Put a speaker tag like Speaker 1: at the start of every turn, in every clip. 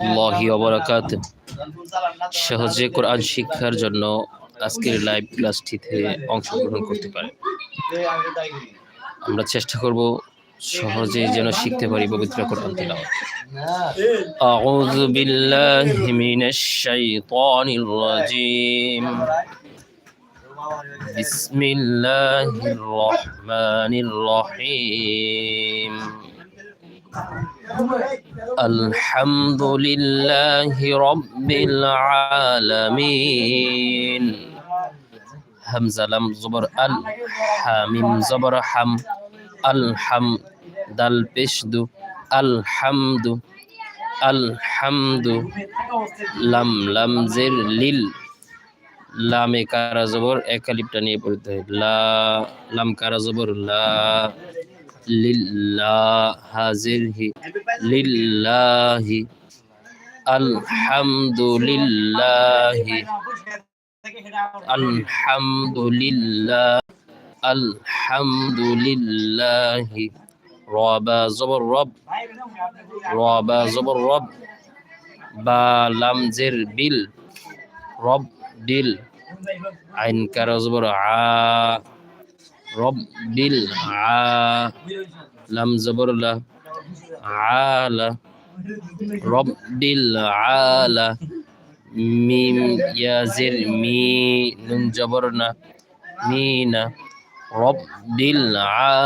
Speaker 1: রহমতুল্লাহি অবরাকাত সহজে কোরআন শিক্ষার জন্য আজকের লাইভ ক্লাসটিতে অংশগ্রহণ করতে পারে। আমরা চেষ্টা করব সহজে যেন শিখতে পারি পবিত্র কোরআন তেলাওয়াত। আউযু বিল্লাহি মিনাশ শাইতানির الحمد لله رب العالمين همزة لم زبر ال حاميم زبر حم الحم دال بشد الحمد الحمد লাম লাম জের লিল লামে কারা জবর একালিপটা নিয়ে পড়তে হয় লা লাম কারা জবর লা লিল্লাহ লিল্লাহি, আলহামদুলিল্লাহি, আলহামদুলিল্লাহ, আলহামদুলিল্লাহি, রবা জবর রব, রবা জবর রব, বা লাম জের বিল, রব বিল আইন কারা জবর আ রব্বিল আলাম জবরুল্লাহ আলা রব্বিল আলা মিম ইয়াজির মি নুন জবর না মিনা রব্বিল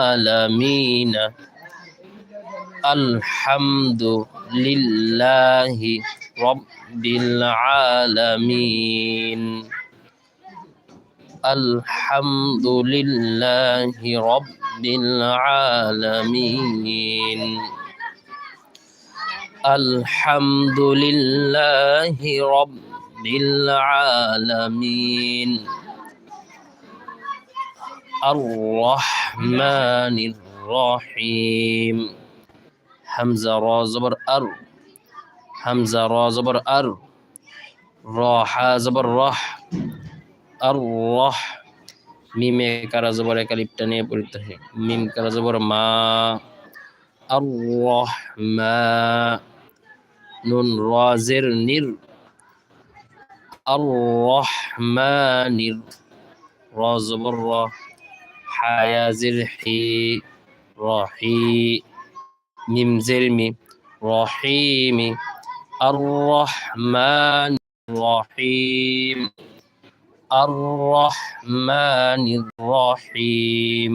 Speaker 1: আলামিনা, আলহামদুলিল্লাহি রব্বিল আলামিন। الحمد لله رب العالمين. الحمد لله رب العالمين. الرحمن الرحيم. حمزة را زبر أر. حمزة را زبر أر. راحة زبر راح. রহ আর রহ মিমে কারা জবর একালিপটা নিয়ে পড়তে হয়। মিম কারা জবর মা, আর রহ মা, নুন রাজের নির, আর রহমানির র জবর র, হায়াজির হি, রহি, মিম জের মি রহিমি, আর রহমান রহিম আর রহমান রহিম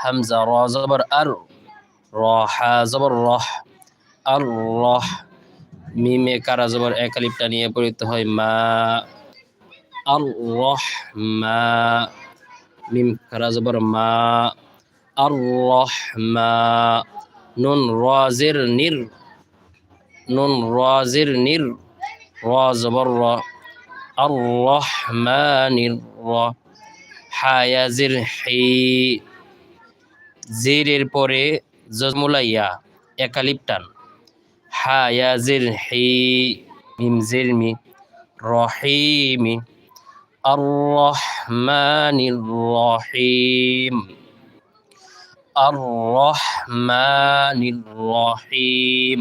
Speaker 1: হামজা র জবর আর রহা জবর রহ আর রহ মিমে কারা জবর একালিপটা নিয়ে পড়িতে হয় মা আর রহ মা মিম কারা জবর মা আর রহমা নুন রাজের নির নুন রাজের নির রাজবর র আর রহমানির র হায়াজির হি জিরের পরে জজমুলাইয়া একালিপটান হায়াজির হি মিম জির মি রহিমি আর রহমানির রহিম আর রহমানির রহিম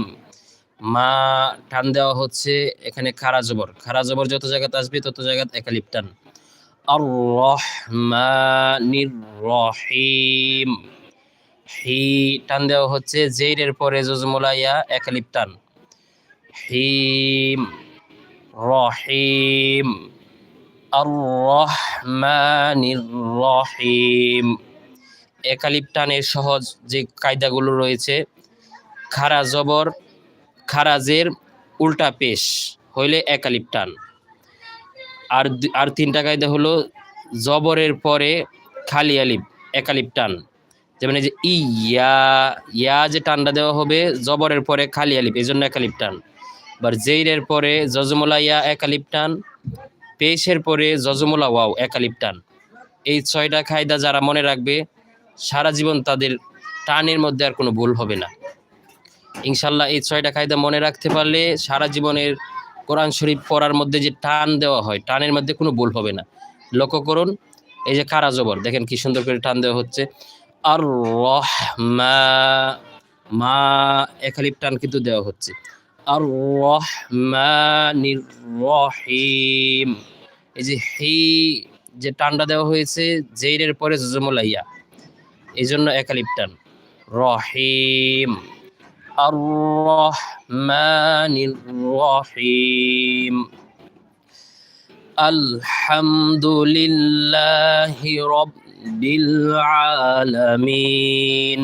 Speaker 1: মা টান দেওয়া হচ্ছে এখানে খারা জবর। খারা জবর যত জায়গাতে আসবে, তত জায়গাতে একালিপ টান। আর রহমানির রহিম। হি টান দেওয়া হচ্ছে জেরের পরে জজমুলাইয়া একালিপ টান। হিম, রহিম। আর রহমানির রহিম। একালিপ টানের সহজ যে কায়দাগুলো রয়েছে, খারা জবর খারাজের উল্টা পেশ হইলে একালিপ টান। আর আর তিনটা কায়দা হলো জবরের পরে খালি আলিপ একালিপ টান। যেমন এই যে ইয়া ইয়া যে টানটা দেওয়া হবে, জবরের পরে খালি আলিপ এই জন্য একালিপ টান। আবার জেইরের পরে জজমুলা ইয়া একালিপ টান। পেশের পরে জজমুলা ওয়াও একালিপ টান। এই ছয়টা কায়দা যারা মনে রাখবে, সারা জীবন তাদের টানের মধ্যে আর কোনো ভুল হবে না। ইনশাল্লাহ এই ছয়টা কায়দা মনে রাখতে পারলে সারা জীবনের কোরআন শরীফ পড়ার মধ্যে যে টান দেওয়া হয়, টানের মধ্যে কোনো ভুল হবে না। লক্ষ্য করুন, এই যে কারা জবর, দেখেন কি সুন্দর করে টান দেওয়া হচ্ছে। আর রহমা মা একালিপ টান কিন্তু দেওয়া হচ্ছে। আর রহমানির রহিম এই যে হি, যে টানটা দেওয়া হয়েছে, জেইরের পরে জজমুলাইয়া। এই জন্য একালিপ টান। রহিম। আর রহমানির রহিম আলহামদুলিল্লাহি রব্বিল আলামিন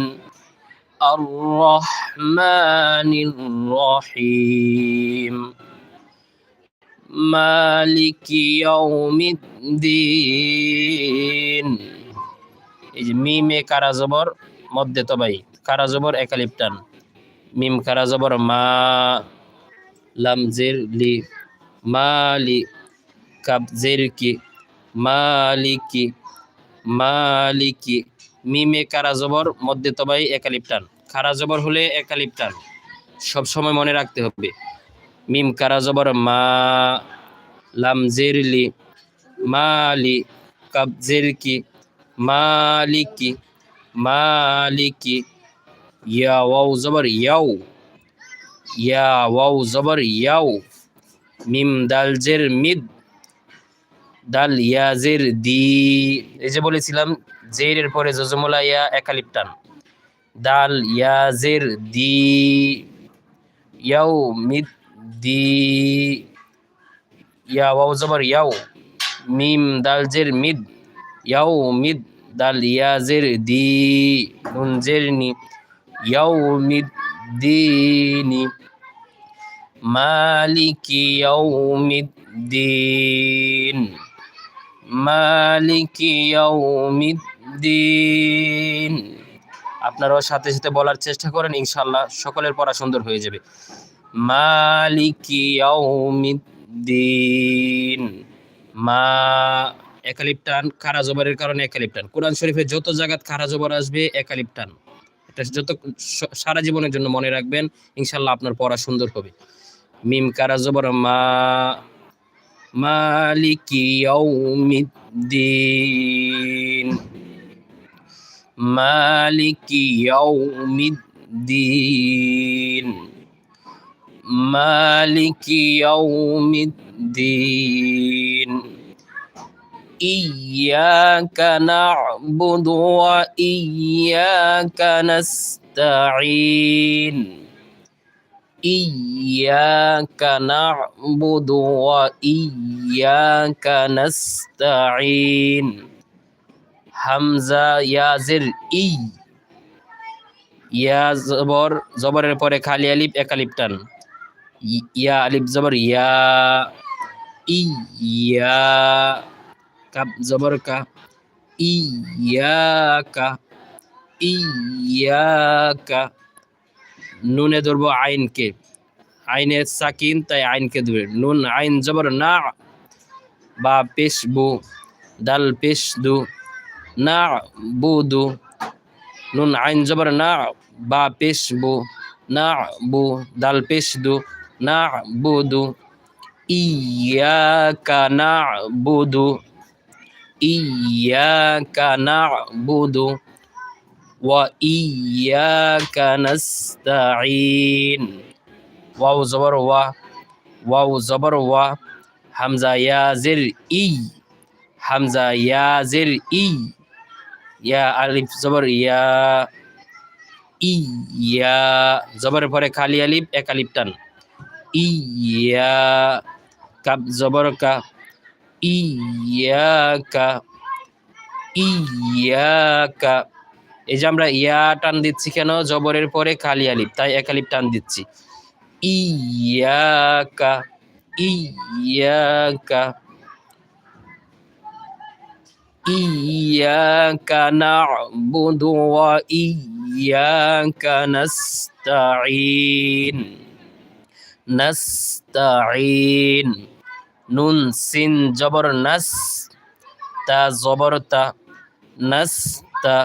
Speaker 1: الرحمن الرحيم مالك يوم الدين এই যে মিমে কারা জবর মধ্যে তবাই কারা জবর একালিপটান মিম কারা জবর? মা লাম জের লি মালি কাব জের কি মালিকি মালিকি মিমে কারা জবর? মধ্যে তবাই একালিপটান। খারা জবর হলে একালিপটান। সব সময় মনে রাখতে হবে। মিম কারা জবর? মা লাম জেরলি মালি কাব জেরকি মালিকি মালিকি ইয়া ওয়াও জবর ইয়াও ইয়া ওয়াও জবর ইয়াও মিম দাল জের মিদ দাল ইয়াজের দি এই যে বলেছিলাম জেরের পরে জজমুলা ইয়া একালিপটান। দাল ইয়াজের দি ইয়াও মিদ দি ইয়া ওয়াও জবর ইয়াও মিম দাল জের মিদ ইয়াও মিদ দাল ইয়াজের দি নুন জের নি ইয়াও মিদ দিনি মালিকি ইয়াউমিদ্দিন মালিকি ইয়াউমিদ্দিন আপনারাও সাথে সাথে বলার চেষ্টা করেন ইনশাল্লাহ সকলের পড়া সুন্দর হয়ে যাবে। মালিকি ইয়াউমিদ্দিন। মা একালিপটান খারা জবরের কারণে একালিপটান কোরআন শরীফে যত জায়গাত খারা আসবে একালিপটান এটা যত সারা জীবনের জন্য মনে রাখবেন, ইনশাল্লাহ আপনার পড়া সুন্দর হবে। মিম কারা জবর মা, মালিকি ইয়াউমিদ্দিন। মালিকি ইয়াউমিদ্দিন। মালিকি ইয়াউমিদ্দিন। إياك نعبد وإياك نستعين إياك نعبد وإياك نستعين حمزة يازر إي يا زبر زبر البوري خالي أليب أكاليب تن يا أليب زبر يا إيا কাপ জবর কা ইয়াকা ইয়াকা নুনে ধরবো আইনকে আইনের সাকিন তাই আইনকে ধরে নুন আইন জবর না বা পেশ বু দাল পেশ দু না বুদু নুন আইন জবর না বা পেশ বু না বু দাল পেশ দু না বুদু ইয়াকা না বুদু iyyaka na'budu wa iyyaka nasta'in waw zabar wa waw zabar wa hamza ya zir i hamza ya zir i ya alif zabar ya iya জবরের pare kali alif এক tan i ya kab zabar ka ইয়াকা ইয়াকা। এই যে আমরা ইয়া টান দিচ্ছি কেন? জবরের পরে খালি আলিফ, তাই এক টান দিচ্ছি। ইয়াকা। ইয়াকা না'বুদু ওয়া ইয়াকা নাস্তাঈন। নাস্তাঈন। নুন সিন জবর নাস তা জবর তা নাস্তা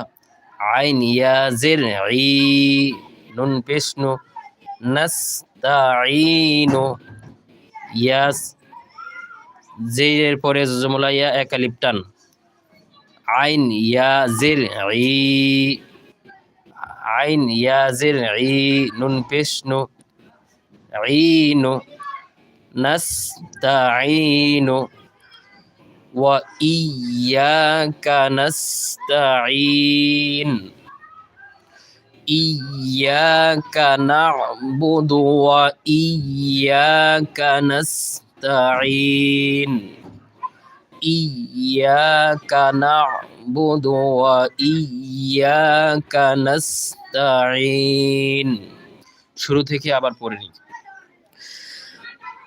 Speaker 1: আইন ইয়া জের ই নুন পেশনু নাস্তাঈনু ইয়াস জেরের পরে জমলা ইয়া একালিপ টান আইন ইয়া জের ই আইন ইয়া জের ই নুন পেশনু عين نستعين وإياك نستعين إياك نعبد وإياك نستعين إياك نعبد وإياك نستعين শুরু থেকে আবার পড়ে নিই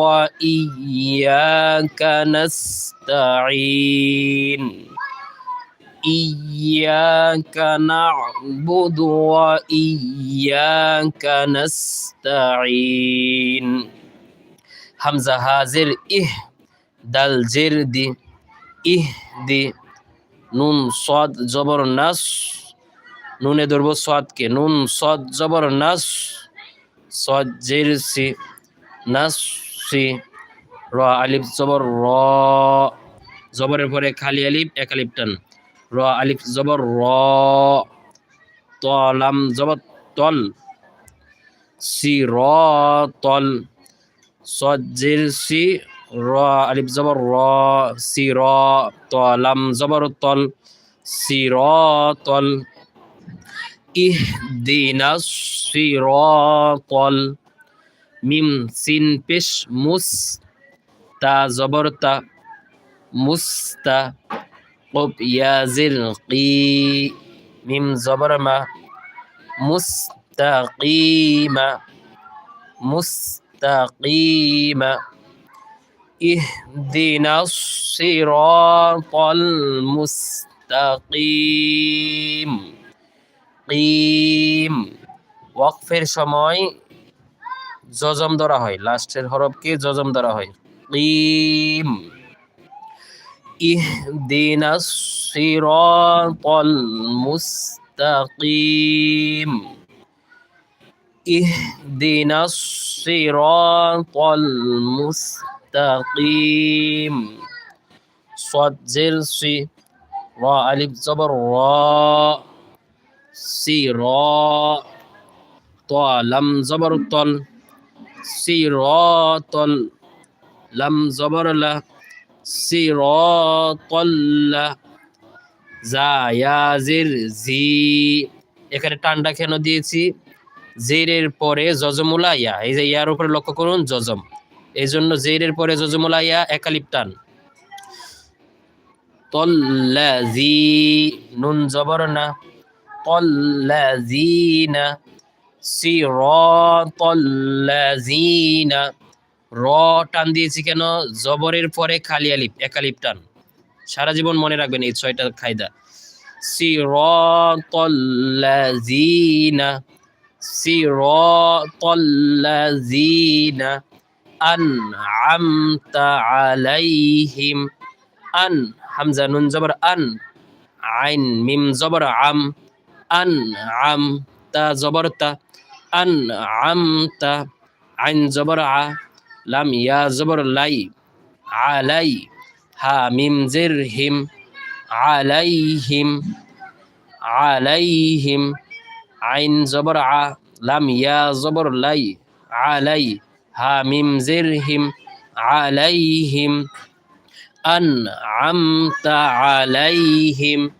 Speaker 1: وإياك نستعين إياك نعبد وإياك نستعين হামজা হাজের ইহ দাল জের দি ইহ দি নুন সদ জবর নাস নুনে ধরবো সদকে নুন সদ জবর নাস সদ জের সি নাস সি র আলিফ, জবর, র, জবরের পরে খালি আলিফ, এক আলিফ টান। র আলিফ, জবর, র তলাম জবর, তল। সি, র, তল। সজ্জির সি, র, আলিফ, জবর, র। সি, র তলাম জবর, তল। সি, র, তল। ইহদিনা সিরাতাল মিম সিন পেশ মুস তা জবর তা মুস্তা কব ইয়াজির কি মিম জবর মা মুস্তাকিমা মুস্তাকিমা اهدنا الصراط المستقيم কিম ওয়াকফের সময় জজম ধরা হয় লাস্টের হরফকে জজম ধরা হয় কিম ইহদিনা সিরাতাল মুস্তাকিম ইহদিনা সিরাতাল মুস্তাকিম صاد زر سي را ألف زبر را সিরা ত লাম জবর তল সিরতল, লাম জবরলা সিরতল্লা জায়াজির জি। এখানে টান্ডা কেন দিয়েছি? জেরের পরে জজমুলাইয়া এই যে ইয়ার উপরে লক্ষ্য করুন, জজম। এই জন্য জেরের পরে জজমুলাইয়া একালিপ টান। তল্লাজি নুন জবর না তল্লাজিনা সিরতল্লাজিনা র টান দিয়েছি কেন? জবরের পরে খালি আলিপ একালিপ টান। সারা জীবন মনে রাখবেন এই ছয়টা খায়দা সিরতল্লাজিনা সিরতল্লাজিনা আনআমতা আলাইহিম। আন, হামজা নুন জবর আন। আইন, মিম জবর আম। আন আম তা জবর তা أنعمت عن زبر لم يا زبر لي. علي ها ميم زرهم. عليهم عليهم. عن زبر لم يا زبر لي. علي ها ميم زرهم. عليهم. أنعمت عليهم.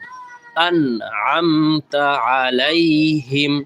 Speaker 1: أنعمت عليهم.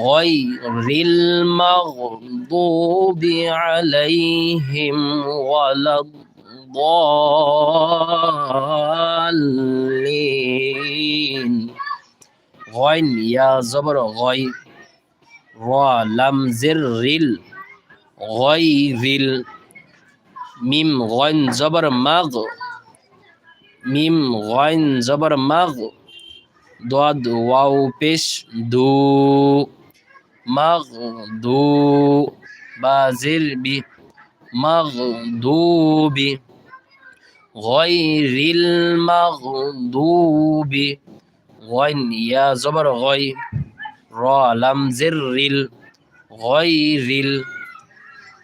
Speaker 1: غير المغضوب عليهم ولا الضالين غين يا زبر غي را لم زر رل غير ال মিম গইন জবর মাগ মিম গইন জবর মাগ দদ ওয়াও পেশ দু মাগদু বাজিল বি, মাগদুবি গয়রিল মাগদুবি গয় ইয়া জবর গয় র লাম জির রিল গয়রিল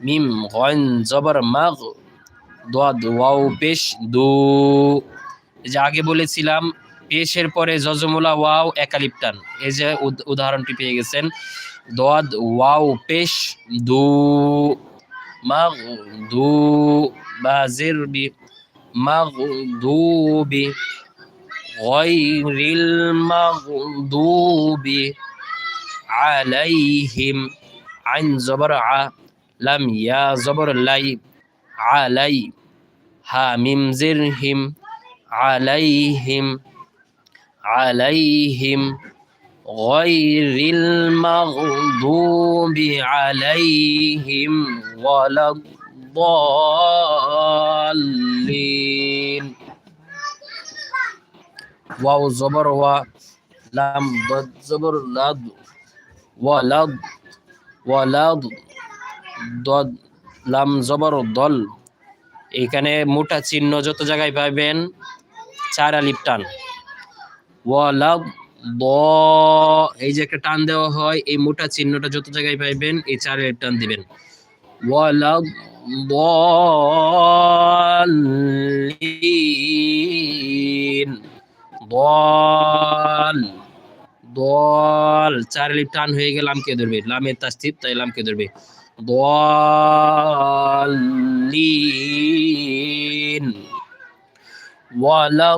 Speaker 1: মিম গয়ন জবর মাগ, দোয়াদ ওয়াও পেশ দু। যে আগে বলেছিলাম, পেশের পরে জজমুলা ওয়াও একালিপ্টান। এই যে উদাহরণটি পেয়ে গেছেন। dod wau pesh du مغدو بازربي مغضوب غير المغضوب عليهم عن زبر ع. لم يا زبر لي علي حامم زرهم عليهم عليهم غير المغضوب عليهم ولا الضالين واو زبر و لام ضد زبر لد ولد ولد দদ লাম জবর দল এখানে মোটা চিহ্ন যত জায়গায় পাবেন চার আলিপ টান ওয়ালাদ ব এই যে একটা টান দেওয়া হয়, এই মোটা চিহ্নটা যত জায়গায় পাইবেন, এই চারের টান দিবেন। বল দলিন। দল দল। চার লিপ টান হয়ে গেলে লামকে ধরবে। লামের তাস্তিব, তাই লামকে ধরবে। দলিন। ওয়ালা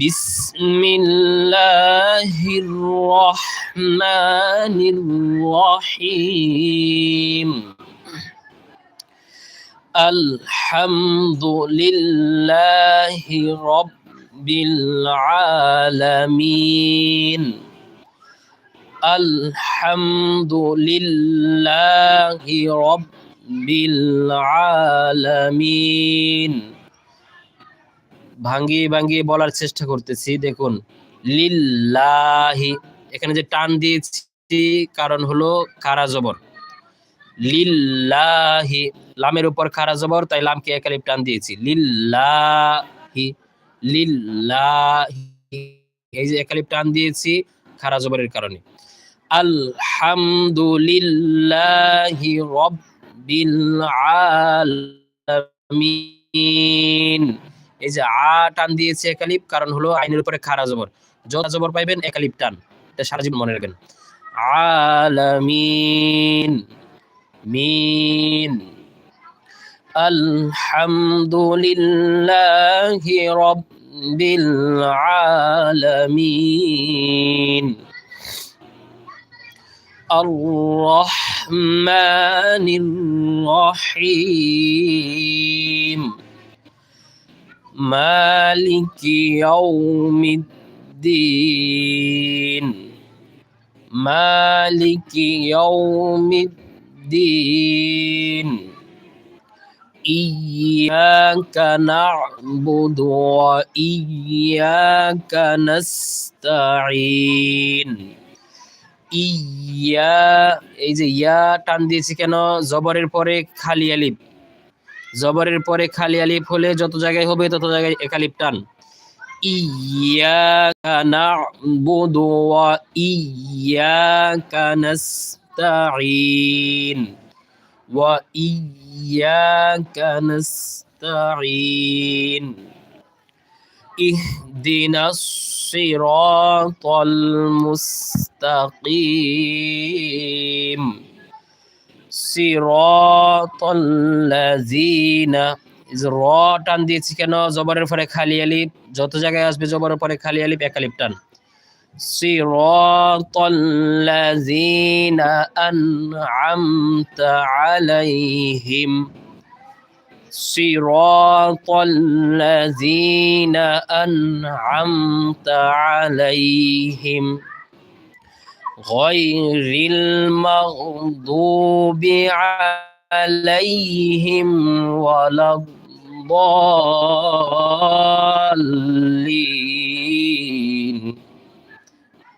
Speaker 1: بسم الله الرحمن الرحيم. الحمد لله رب العالمين. الحمد لله رب আলামিন ভাঙ্গিয়ে ভাঙ্গিয়ে বলার চেষ্টা করতেছি, দেখুন। লিল্লাহি, এখানে যে টান দিয়েছি, কারণ হলো কারা জবর। লিল্লাহি, লামের উপর খারা জবর, তাই লামকে একালে টান দিয়েছি। লিল্লাহি লিল্লাহি, এই যে একালিপ টান দিয়েছি খারা জবরের কারণে। আলহামদুলিল্লাহি রব আলামিন এই যে আ টান দিয়েছে একালিপ কারণ হলো আইনের উপরে খারা জবর যত জবর পাইবেন একালিপ টান এটা সারা জীবন মনে রাখবেন আলামিন মিন আলহামদুলিল্লাহি রব্বিল আলামিন الرحمن الرحيم. مالك يوم الدين. مالك يوم الدين. إياك نعبد وإياك نستعين. ইয়া, এই যে ইয়া টান দিয়েছি কেন? জবরের পরে খালি আলিফ। জবরের পরে খালি আলিফ হলে যত জায়গায় হবে তত জায়গায় একালিফ টান। ইয়া ওয়া ইয়া ওয়া ইয়া اهدنا الصراط المستقيم صراط الذين ইজ র টান দিয়েছি কেন জবরের পরে খালি আলিফ যত জায়গায় আসবে জবরের পরে খালি আলিফ এক আলিফ টান صراط الذين أنعمت عليهم صراط الذين أنعمت عليهم غير المغضوب عليهم ولا الضالين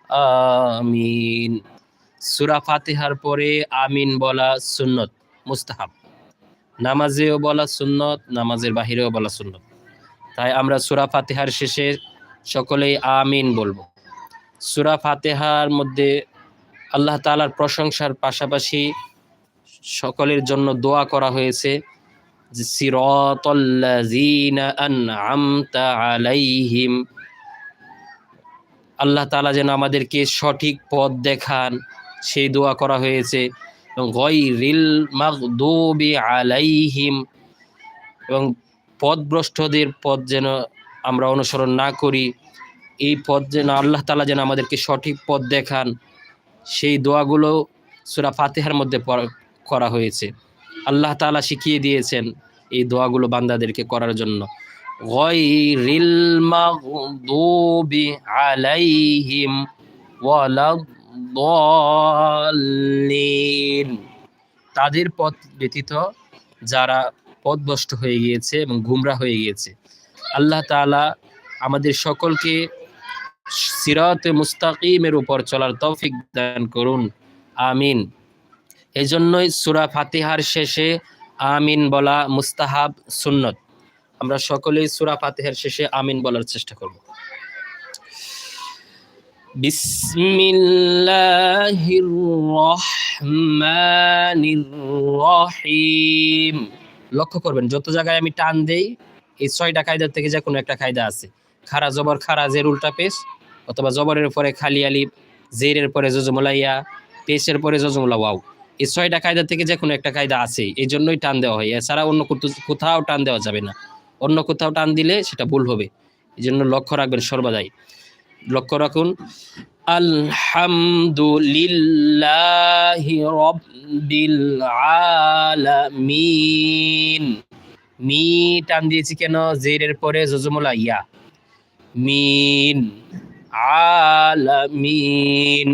Speaker 1: আমিন সুরা ফাতিহার পরে আমিন বলা সুন্নত মুস্তাহাব নামাজেও বলা সুন্নত, নামাজের বাহিরেও বলা সুন্নত। তাই আমরা সুরা ফাতেহার শেষে সকলেই আমিন বলব। সুরা ফাতেহার মধ্যে আল্লাহ তাআলার প্রশংসার পাশাপাশি সকলের জন্য দোয়া করা হয়েছে আলাইহিম। আল্লাহ তালা যেন আমাদেরকে সঠিক পথ দেখান, সেই দোয়া করা হয়েছে। এবং গয়রিল মাগদুবি আলাইহিম। এবং পথভ্রষ্টদের পথ যেন আমরা অনুসরণ না করি, এই পথ যেন আল্লাহ তালা যেন আমাদেরকে সঠিক পথ দেখান, সেই দোয়াগুলো সূরা ফাতেহার মধ্যে করা হয়েছে। আল্লাহ তালা শিখিয়ে দিয়েছেন এই দোয়াগুলো বান্দাদেরকে করার জন্য। গয়রিল মাগদুবি আলাইহিম তাদের পথ ব্যতীত যারা পথভ্রষ্ট হয়ে গিয়েছে এবং গুমরা হয়ে গিয়েছে, আল্লাহ তাআলা আমাদের সকলকে সিরাতে মুস্তাকিমের উপর চলার তৌফিক দান করুন। আমিন। এই জন্যই সুরা ফাতিহার শেষে আমিন বলা মুস্তাহাব সুন্নত। আমরা সকলেই সুরা ফাতিহার শেষে আমিন বলার চেষ্টা করব। বিসমিল্লাহির রহমানির রহিম লক্ষ্য করবেন, যত জায়গায় আমি টান দেই, এই ছয়টা কায়দার থেকে যে কোনো একটা কায়দা আছে। খারা জবর, খারা জের, উল্টা পেশ, অথবা জবরের পরে খালি আলিফ, জেরের পরে জজমলাইয়া পেশের পরে জজমলা ওয়াও। এই ছয়টা কায়দা থেকে যে কোনো একটা কায়দা আছে, এই জন্যই টান দেওয়া হয়। এছাড়া অন্য কোথাও টান দেওয়া যাবে না। অন্য কোথাও টান দিলে সেটা ভুল হবে। এই জন্য লক্ষ্য রাখবেন সর্বদাই। লক্ষ্য রাখুন। আলহামদুলিল্লাহি রব্বিল আলামিন। মি টান দিয়েছি কেন? জেরের পরে জজমলা ইয়া মিন আলামিন।